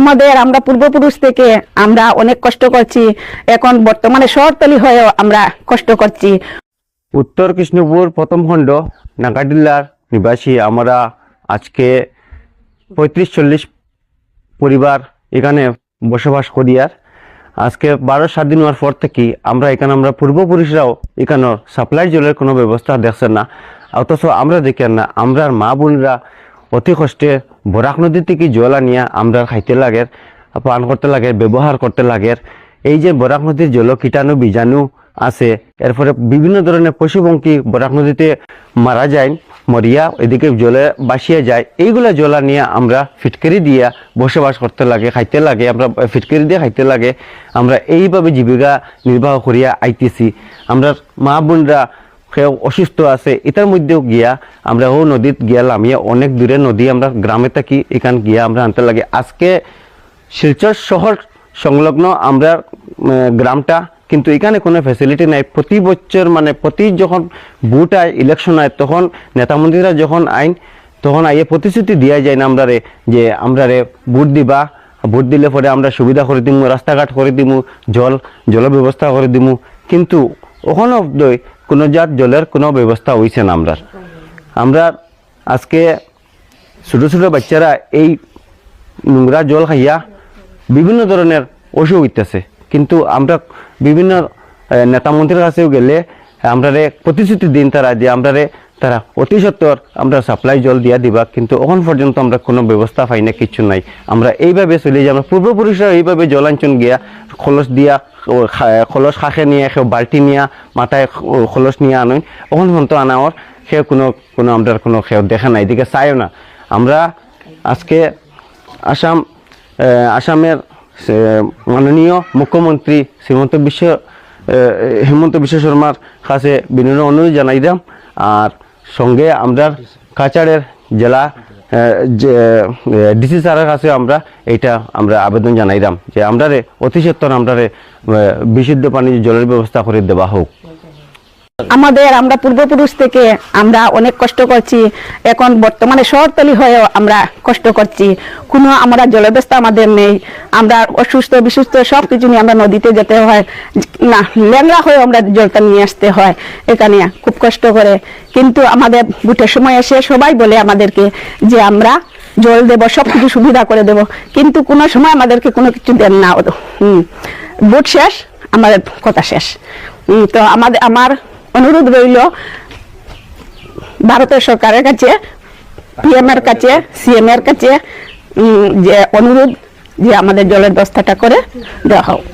আমাদের আমরা পূর্বপুরুষ থেকে আমরা অনেক কষ্ট করছি। এখন বর্তমানে শহরতলি হয়েও আমরা কষ্ট করছি। উত্তর কৃষ্ণপুর প্রথম খণ্ড নাগাডিল্লার নিবাসী আমরা আজকে পঁয়ত্রিশ চল্লিশ পরিবার এখানে বসবাস করি আর। আজকে বারো সাত দিন হওয়ার পর থেকে আমরা এখানে আমরা পূর্বপুরুষরাও এখানে সাপ্লাই জলের কোনো ব্যবস্থা দেখছেন না। অথচ আমরা দেখেন না আমরা মা বোনরা অতি কষ্টে বরাক নদী থেকে জল আনিয়া আমরা খাইতে লাগে, পান করতে লাগে ব্যবহার করতে লাগে। এই যে বরাক নদীর জল কীটাণু, বীজাণু আছে এরপরে বিভিন্ন ধরনের পশুপঙ্খী বরাক নদীতে মারা যায় মরিয়া এদিকে জলে বাসিয়ে যায়। এইগুলা জলা নিয়ে আমরা ফিটকারি দিয়া, বসবাস করতে লাগে, খাইতে লাগে আমরা ফিটকারি দিয়ে খাইতে লাগে। আমরা এইভাবে জীবিকা নির্বাহ করিয়া আইতেছি আমরা মা বোনরা কেউ অসুস্থ আছে, এটার মধ্যেও গিয়া আমরা ও নদীত গিয়া লামিয়া অনেক দূরে নদী আমরা গ্রামে থাকি, এখান গিয়া আমরা আনতে লাগে। আজকে শিলচর শহর সংলগ্ন আমরা গ্রামটা, কিন্তু এখানে কোনো ফ্যাসিলিটি নাই। প্রতি বছর মানে প্রতি যখন ভোট আয় ইলেকশন আয়, তখন নেতা মন্ত্রীরা যখন আইন, তখন আইয়ে প্রতিশ্রুতি দিয়া যায় না আমরা রে যে আমরা রে ভোট দিবা। ভোট দিলে পরে আমরা সুবিধা করে দিমু, রাস্তাঘাট করে দিমু, জল জল ব্যবস্থা করে দিমু। কিন্তু ওখানে কোনো জাত জলের কোনো ব্যবস্থা হইছে না আমরা আমরা আজকে ছোটো ছোটো বাচ্চারা এই নোংরা জল খাইয়া বিভিন্ন ধরনের অসুখ হইতেছে। কিন্তু আমরা বিভিন্ন নেতা মন্ত্রীর কাছেও গেলে আমরা রে প্রতিশ্রুতি দিন তারা যে আমরা তারা অতি সত্তর আমরা সাপ্লাই জল দিয়া দিবা, কিন্তু এখন পর্যন্ত আমরা কোনো ব্যবস্থা পাই না, কিছু নাই। আমরা এইভাবে চলে যাই আমরা পূর্বপুরুষরা এইভাবে জলাঞ্চন গিয়া খলস দিয়া খলস খাখে নিয়ে কেউ বাল্টি নিয়া, মাথায় খলস নিয়ে আনুন এখন পর্যন্ত আনাওয়ার সে কোনো কোনো আমরা কোনো কেউ দেখা নাই, এদিকে চাইও না। আমরা আজকে আসাম আসামের মাননীয় মুখ্যমন্ত্রী শ্রীমন্ত বিশ্ব হেমন্ত বিশ্ব শর্মার কাছে বিনম্র অনুরোধ জানাইলাম আর সঙ্গে আমরা কাছাড়ের জেলা ডিসি স্যারের কাছে আমরা এটা আমরা আবেদন জানাইলাম যে আমরা অতি সত্তর আমরা বিশুদ্ধ পানি জলের ব্যবস্থা করে দেওয়া হোক। আমাদের আমরা পূর্বপুরুষ থেকে আমরা অনেক কষ্ট করছি। এখন বর্তমানে শহরতলি হয়েও আমরা কষ্ট করছি। কোনো আমরা জলব্যবস্থা আমাদের নেই। আমরা অসুস্থ, বিসুস্থ সব কিছু নিয়ে আমরা নদীতে যেতে হয়। না, ল্যাংড়া হয়ে আমরা জলটা নিয়ে আসতে হয়। এখানে খুব কষ্ট করে। কিন্তু আমাদের বুটের সময় এসে সবাই বলে আমাদেরকে যে আমরা জল দেব সব কিছু সুবিধা করে দেব। কিন্তু কোনো সময় আমাদেরকে কোনো কিছু দেন না। হুম বুট শেষ, আমাদের কথা শেষ। তো আমাদের, আমার অনুরোধ রইল ভারতের সরকারের কাছে পিএম এর কাছে সিএম এর কাছে যে অনুরোধ যে আমাদের জলের ব্যবস্থাটা করে দেওয়া হোক।